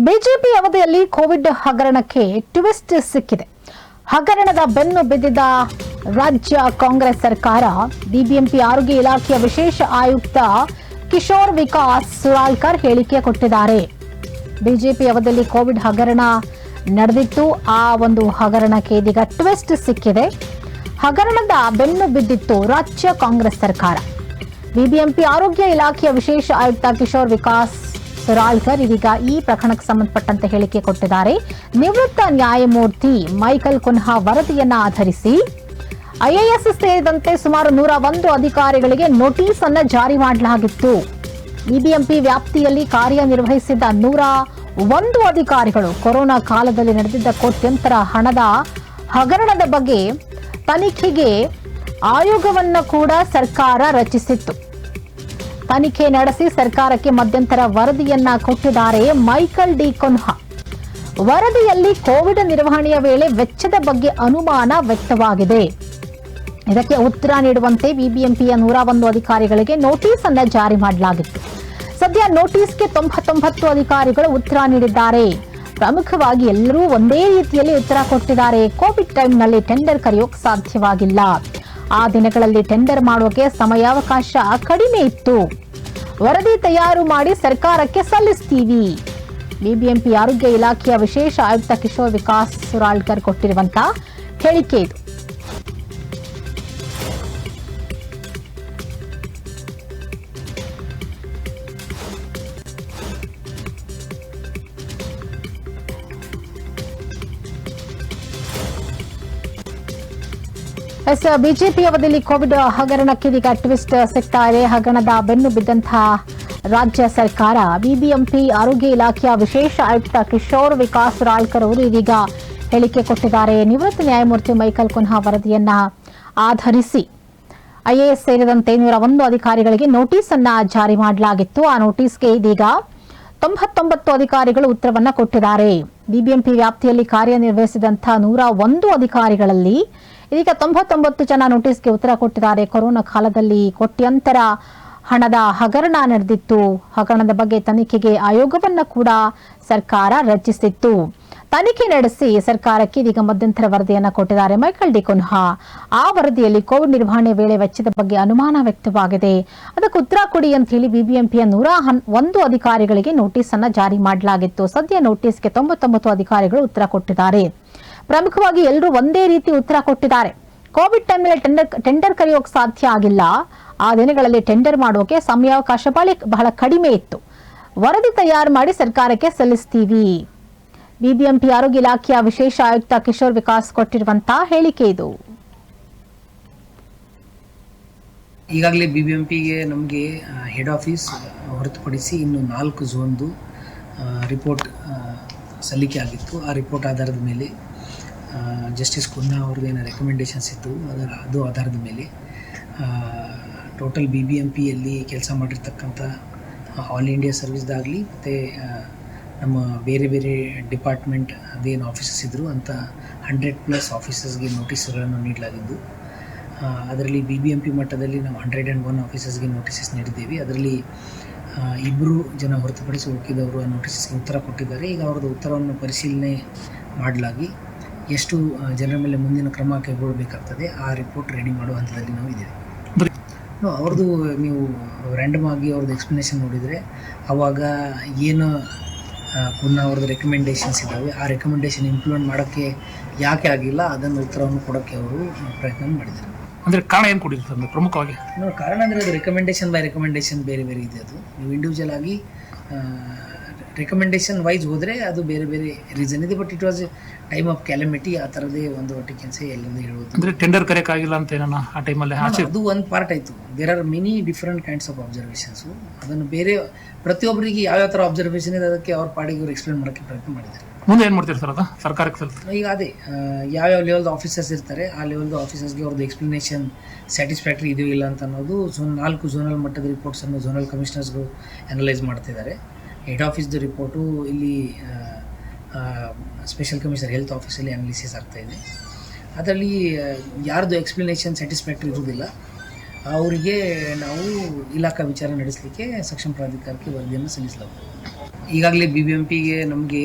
BJP ಅವಧಿಯಲ್ಲಿ Covid ಹಗರಣಕ್ಕೆ twist ಸಿಕ್ಕಿದೆ. ಹಗರಣದ ಬೆನ್ನು ಬಿದ್ದಿದ್ದ ರಾಜ್ಯ ಕಾಂಗ್ರೆಸ್ ಸರ್ಕಾರ ಬಿಬಿಎಂಪಿ ಆರೋಗ್ಯ ಇಲಾಖೆಯ ವಿಶೇಷ ಆಯುಕ್ತ ಕಿಶೋರ್ ವಿಕಾಸ್ ಸುರಾಲ್ಕರ್ ಹೇಳಿಕೆ ಕೊಟ್ಟಿದ್ದಾರೆ. ಬಿಜೆಪಿ ಅವಧಿಯಲ್ಲಿ ಕೋವಿಡ್ ಹಗರಣ ನಡೆದಿತ್ತು. ಆ ಒಂದು ಹಗರಣಕ್ಕೆ ಇದೀಗ ಟ್ವಿಸ್ಟ್ ಸಿಕ್ಕಿದೆ. ಹಗರಣದ ಬೆನ್ನು ಬಿದ್ದಿತ್ತು ರಾಜ್ಯ ಕಾಂಗ್ರೆಸ್ ಸರ್ಕಾರ. ಬಿಬಿಎಂಪಿ ಆರೋಗ್ಯ ಇಲಾಖೆಯ ವಿಶೇಷ ಆಯುಕ್ತ ಕಿಶೋರ್ ವಿಕಾಸ್ ಸುರಾಳ್ಕರ್ ಇದೀಗ ಈ ಪ್ರಕರಣಕ್ಕೆ ಸಂಬಂಧಪಟ್ಟಂತೆ ಹೇಳಿಕೆ ಕೊಟ್ಟಿದ್ದಾರೆ. ನಿವೃತ್ತ ನ್ಯಾಯಮೂರ್ತಿ ಮೈಕಲ್ ಕುನ್ಹಾ ವರದಿಯನ್ನ ಆಧರಿಸಿ ಐಎಎಸ್ ಸೇರಿದಂತೆ ಸುಮಾರು ನೂರ ಒಂದು ಅಧಿಕಾರಿಗಳಿಗೆ ನೋಟಿಸ್ ಅನ್ನು ಜಾರಿ ಮಾಡಲಾಗಿತ್ತು. ಬಿಬಿಎಂಪಿ ವ್ಯಾಪ್ತಿಯಲ್ಲಿ ಕಾರ್ಯನಿರ್ವಹಿಸಿದ್ದ ನೂರ ಒಂದು ಅಧಿಕಾರಿಗಳು ಕೊರೋನಾ ಕಾಲದಲ್ಲಿ ನಡೆದಿದ್ದ ಕೋಟ್ಯಂತರ ಹಣದ ಹಗರಣದ ಬಗ್ಗೆ ತನಿಖೆಗೆ ಆಯೋಗವನ್ನು ಕೂಡ ಸರ್ಕಾರ ರಚಿಸಿತ್ತು. ತನಿಖೆ ನಡೆಸಿ ಸರ್ಕಾರಕ್ಕೆ ಮಧ್ಯಂತರ ವರದಿಯನ್ನ ಕೊಟ್ಟಿದ್ದಾರೆ ಮೈಕಲ್ ಡಿ ಕೊನ್ಹಾ. ವರದಿಯಲ್ಲಿ ಕೋವಿಡ್ ನಿರ್ವಹಣೆಯ ವೇಳೆ ವೆಚ್ಚದ ಬಗ್ಗೆ ಅನುಮಾನ ವ್ಯಕ್ತವಾಗಿದೆ. ಇದಕ್ಕೆ ಉತ್ತರ ನೀಡುವಂತೆ ಬಿಬಿಎಂಪಿಯ ನೂರ ಒಂದು ಅಧಿಕಾರಿಗಳಿಗೆ ನೋಟಿಸ್ ಅನ್ನು ಜಾರಿ ಮಾಡಲಾಗಿತ್ತು. ಸದ್ಯ ನೋಟಿಸ್ಗೆ ತೊಂಬತ್ತೊಂಬತ್ತು ಅಧಿಕಾರಿಗಳು ಉತ್ತರ ನೀಡಿದ್ದಾರೆ. ಪ್ರಮುಖವಾಗಿ ಎಲ್ಲರೂ ಒಂದೇ ರೀತಿಯಲ್ಲಿ ಉತ್ತರ ಕೊಟ್ಟಿದ್ದಾರೆ. ಕೋವಿಡ್ ಟೈಮ್ನಲ್ಲಿ ಟೆಂಡರ್ ಕರೆಯೋಕೆ ಸಾಧ್ಯವಾಗಿಲ್ಲ. ಆ ದಿನಗಳಲ್ಲಿ ಟೆಂಡರ್ ಮಾಡೋಕೆ ಸಮಯಾವಕಾಶ ಕಡಿಮೆ ಇತ್ತು. ವರದಿ ತಯಾರು ಮಾಡಿ ಸರ್ಕಾರಕ್ಕೆ ಸಲ್ಲಿಸ್ತೀವಿ. ಬಿಬಿಎಂಪಿ ಆರೋಗ್ಯ ಇಲಾಖೆಯ ವಿಶೇಷ ಆಯುಕ್ತ ಕಿಶೋರ್ ವಿಕಾಸ್ ಸುರಾಳ್ಕರ್ ಕೊಟ್ಟಿರುವಂತ ಹೇಳಿಕೆ ಇದು. ಎಸ್, ಬಿಜೆಪಿ ಅವಧಿಯಲ್ಲಿ ಕೋವಿಡ್ ಹಗರಣಕ್ಕೆ ಇದೀಗ ಟ್ವಿಸ್ಟ್ ಸಿಗ್ತಾ ಇದೆ. ಹಗರಣದ ಬೆನ್ನು ಬಿದ್ದಂತಹ ರಾಜ್ಯ ಸರ್ಕಾರ, ಬಿಬಿಎಂಪಿ, ಆರೋಗ್ಯ ಇಲಾಖೆಯ ವಿಶೇಷ ಆಯುಕ್ತ ಕಿಶೋರ್ ವಿಕಾಸ್ ರಾಳ್ಕರ್ ಅವರು ಇದೀಗ ಹೇಳಿಕೆ ಕೊಟ್ಟಿದ್ದಾರೆ. ನಿವೃತ್ತ ನ್ಯಾಯಮೂರ್ತಿ ಮೈಕಲ್ ಕುನ್ಹಾ ವರದಿಯನ್ನ ಆಧರಿಸಿ ಐಎಎಸ್ ಸೇರಿದಂತೆ ನೂರ ಒಂದು ಅಧಿಕಾರಿಗಳಿಗೆ ನೋಟಿಸ್ ಅನ್ನ ಜಾರಿ ಮಾಡಲಾಗಿತ್ತು. ಆ ನೋಟಿಸ್ಗೆ ಇದೀಗ ತೊಂಬತ್ತೊಂಬತ್ತು ಅಧಿಕಾರಿಗಳು ಉತ್ತರವನ್ನ ಕೊಟ್ಟಿದ್ದಾರೆ. ಬಿಬಿಎಂಪಿ ವ್ಯಾಪ್ತಿಯಲ್ಲಿ ಕಾರ್ಯನಿರ್ವಹಿಸಿದಂತಹ ನೂರ ಒಂದು ಅಧಿಕಾರಿಗಳಲ್ಲಿ ಇದೀಗ ತೊಂಬತ್ತೊಂಬತ್ತು ಜನ ನೋಟಿಸ್ಗೆ ಉತ್ತರ ಕೊಟ್ಟಿದ್ದಾರೆ. ಕೊರೋನಾ ಕಾಲದಲ್ಲಿ ಕೋಟ್ಯಂತರ ಹಣದ ಹಗರಣ ನಡೆದಿತ್ತು. ಹಗರಣದ ಬಗ್ಗೆ ತನಿಖೆಗೆ ಆಯೋಗವನ್ನ ಕೂಡ ಸರ್ಕಾರ ರಚಿಸಿತ್ತು. ತನಿಖೆ ನಡೆಸಿ ಸರ್ಕಾರಕ್ಕೆ ಇದೀಗ ಮಧ್ಯಂತರ ವರದಿಯನ್ನ ಕೊಟ್ಟಿದ್ದಾರೆ ಮೈಕಲ್ ಡಿ ಕುನ್ಹಾ. ಆ ವರದಿಯಲ್ಲಿ ಕೋವಿಡ್ ನಿರ್ವಹಣೆ ವೇಳೆ ವೆಚ್ಚದ ಬಗ್ಗೆ ಅನುಮಾನ ವ್ಯಕ್ತವಾಗಿದೆ. ಅದಕ್ಕೆ ಉತ್ತರ ಕೊಡಿ ಅಂತ ಹೇಳಿ ಬಿಬಿಎಂಪಿಯ ನೂರ ಒಂದು ಅಧಿಕಾರಿಗಳಿಗೆ ನೋಟಿಸ್ ಅನ್ನ ಜಾರಿ ಮಾಡಲಾಗಿತ್ತು. ಸದ್ಯ ನೋಟಿಸ್ಗೆ ತೊಂಬತ್ತೊಂಬತ್ತು ಅಧಿಕಾರಿಗಳು ಉತ್ತರ ಕೊಟ್ಟಿದ್ದಾರೆ. ಪ್ರಮುಖವಾಗಿ ಎಲ್ಲರೂ ಒಂದೇ ರೀತಿ ಉತ್ತರ ಕೊಟ್ಟಿದ್ದಾರೆ. ಕೋವಿಡ್ ಟೈಮ್ನಲ್ಲಿ ಟೆಂಡರ್ ಟೆಂಡರ್ ಕರೆಯೋಕೆ ಸಾಧ್ಯ ಆಗಿಲ್ಲ. ಆ ದಿನಗಳಲ್ಲಿ ಟೆಂಡರ್ ಮಾಡೋಕೆ ಸಮಯಾವಕಾಶ ಬಾಳೆ ಬಹಳ ಕಡಿಮೆ ಇತ್ತು. ವರದಿ ತಯಾರು ಮಾಡಿ ಸರ್ಕಾರಕ್ಕೆ ಸಲ್ಲಿಸ್ತೀವಿ. ಬಿಬಿಎಂಪಿ ಆರೋಗ್ಯ ಇಲಾಖೆಯ ವಿಶೇಷ ಆಯುಕ್ತ ಕಿಶೋರ್ ವಿಕಾಸ್ ಕೊಟ್ಟಿರುವಂತಹ ಹೇಳಿಕೆ ಇದು. ಈಗಾಗಲೇ ಬಿ ಬಿ ನಮಗೆ ಹೆಡ್ ಆಫೀಸ್ ಹೊರತುಪಡಿಸಿ ಇನ್ನು ನಾಲ್ಕು ಝೋನ್ದು ರಿಪೋರ್ಟ್ ಸಲ್ಲಿಕೆ ಆಗಿತ್ತು. ಆ ರಿಪೋರ್ಟ್ ಆಧಾರದ ಮೇಲೆ ಜಸ್ಟಿಸ್ ಕುನ್ನಾ ಏನು ರೆಕಮೆಂಡೇಶನ್ಸ್ ಇತ್ತು, ಅದರ, ಅದು ಆಧಾರದ ಮೇಲೆ ಟೋಟಲ್ ಬಿ ಬಿ ಎಂ ಪಿಯಲ್ಲಿ ಕೆಲಸ ಮಾಡಿರ್ತಕ್ಕಂಥ ಆಲ್ ಇಂಡಿಯಾ ಸರ್ವಿಸ್ದಾಗಲಿ ಮತ್ತು ನಮ್ಮ ಬೇರೆ ಬೇರೆ ಡಿಪಾರ್ಟ್ಮೆಂಟ್ ಅದೇನು ಆಫೀಸಸ್ ಇದ್ದರು ಅಂತ ಹಂಡ್ರೆಡ್ ಪ್ಲಸ್ ಆಫೀಸಸ್ಗೆ ನೋಟಿಸ್ಗಳನ್ನು ನೀಡಲಾಗಿದ್ದು. ಅದರಲ್ಲಿ ಬಿ ಬಿ ಎಂ ಪಿ ಮಟ್ಟದಲ್ಲಿ ನಾವು ಹಂಡ್ರೆಡ್ ಆ್ಯಂಡ್ ಒನ್ ಆಫೀಸಸ್ಗೆ ನೋಟಿಸಸ್ ನೀಡಿದ್ದೀವಿ. ಅದರಲ್ಲಿ ಇಬ್ಬರು ಜನ ಹೊರತುಪಡಿಸಿ ಉಳಿದವರು ಆ ನೋಟಿಸಸ್ಗೆ ಉತ್ತರ ಕೊಟ್ಟಿದ್ದಾರೆ. ಈಗ ಅವ್ರದ್ದು ಉತ್ತರವನ್ನು ಪರಿಶೀಲನೆ ಮಾಡಲಾಗಿ ಎಷ್ಟು ಜನರ ಮೇಲೆ ಮುಂದಿನ ಕ್ರಮ ಕೈಗೊಳ್ಳಬೇಕಾಗ್ತದೆ ಆ ರಿಪೋರ್ಟ್ ರೆಡಿ ಮಾಡುವ ಹಂತದಲ್ಲಿ ನಾವು ಇದ್ದೀವಿ. ಅವ್ರದ್ದು ನೀವು ರ್ಯಾಂಡಮ್ ಆಗಿ ಅವ್ರದ್ದು ಎಕ್ಸ್ಪ್ಲನೇಷನ್ ನೋಡಿದರೆ ಆವಾಗ ಏನು ಪುನಃ ಅವ್ರದ್ದು ರೆಕಮೆಂಡೇಷನ್ಸ್ ಇದ್ದಾವೆ ಆ ರೆಕಮೆಂಡೇಷನ್ ಇಂಪ್ಲಿಮೆಂಟ್ ಮಾಡೋಕ್ಕೆ ಯಾಕೆ ಆಗಿಲ್ಲ ಅದನ್ನು ಉತ್ತರವನ್ನು ಕೊಡೋಕ್ಕೆ ಅವರು ಪ್ರಯತ್ನ ಮಾಡಿದ್ದಾರೆ. ಅಂದರೆ ಕಾರಣ ಏನು ಸರ್ ಪ್ರಮುಖವಾಗಿ? ನೋಡಿ ಕಾರಣ ಅಂದರೆ ಅದು ರೆಕಮೆಂಡೇಷನ್ ಬೈ ರೆಕಮೆಂಡೇಷನ್ ಬೇರೆ ಬೇರೆ ಇದೆ ಅದು. ನೀವು ಇಂಡಿವಿಜುವಲ್ ಆಗಿ ರೆಕಮೆಂಡೇಶನ್ ವೈಸ್ ಹೋದರೆ ಅದು ಬೇರೆ ಬೇರೆ ರೀಸನ್ ಇದೆ but it was time of calamity ಆ ಥರದೇ ಒಂದು ಒಟ್ಟಿಕೆನ್ಸೆ ಎಲ್ಲಿಂದ ಹೇಳುವುದು ಅಂದರೆ ಟೆಂಡರ್ ಕರೆಯಕ್ಕಾಗಿಲ್ಲ ಅಂತ ಏನೋ ಆ ಟೈಮಲ್ಲಿ ಅದು ಒಂದು ಪಾರ್ಟ್ ಆಯಿತು. There are many different kinds of observations ಅದನ್ನು ಬೇರೆ ಪ್ರತಿಯೊಬ್ಬರಿಗೆ ಯಾವ್ಯಾವ ಥರ ಅಬ್ಸರ್ವೇಷನ್ ಇದೆ ಅದಕ್ಕೆ ಅವ್ರ ಪಾಡಿಗೆ ಅವ್ರು ಎಕ್ಸ್ಪ್ಲೇನ್ ಮಾಡೋಕ್ಕೆ ಪ್ರಯತ್ನ ಮಾಡಿದ್ದಾರೆ. ಮುಂದೆ ಏನು ಮಾಡ್ತೀರಿ ಸರ್ ಅದ? ಸರ್ಕಾರಕ್ಕೆ ಈಗ ಅದೇ ಯಾವ ಯಾವ್ಯಾವ ಲೆವೆಲ್ದು ಆಫೀಸರ್ಸ್ ಇರ್ತಾರೆ ಆ ಲೆವೆಲ್ದು ಆಫೀಸರ್ಸ್ಗೆ ಅವ್ರದ್ದು ಎಕ್ಸ್ಪ್ಲನೇಷನ್ ಸ್ಯಾಟಿಸ್ಫ್ಯಾಕ್ಟ್ರಿ ಇದೆಯೋ ಇಲ್ಲ ಅಂತ ಅನ್ನೋದು ಝೋನ್ ನಾಲ್ಕು ಝೋನಲ್ ಮಟ್ಟದ ರಿಪೋರ್ಟ್ಸನ್ನು ಝೋನಲ್ ಕಮಿಷನರ್ಸ್ಗಳು ಅನಲೈಸ್ ಮಾಡ್ತಿದ್ದಾರೆ. ಹೆಡ್ ಆಫೀಸ್ದು ರಿಪೋರ್ಟು ಇಲ್ಲಿ ಸ್ಪೆಷಲ್ ಕಮಿಷನರ್ ಹೆಲ್ತ್ ಆಫೀಸಲ್ಲಿ ಅನಾಲಿಸಿಸ್ ಇದೆ. ಅದರಲ್ಲಿ ಯಾರ್ದು ಎಕ್ಸ್ಪ್ಲನೇಷನ್ ಸ್ಯಾಟಿಸ್ಫ್ಯಾಕ್ಟ್ರಿ ಇರುವುದಿಲ್ಲ. ಅವರಿಗೆ ನಾವು ಇಲಾಖಾ ವಿಚಾರ ನಡೆಸಲಿಕ್ಕೆ ಸಕ್ಷಮ ಪ್ರಾಧಿಕಾರಕ್ಕೆ ವರದಿಯನ್ನು ಸಲ್ಲಿಸಲಾಗುತ್ತದೆ ಈಗಾಗಲೇ ಬಿ ಬಿ ಎಂ ಪಿಗೆ ನಮಗೆ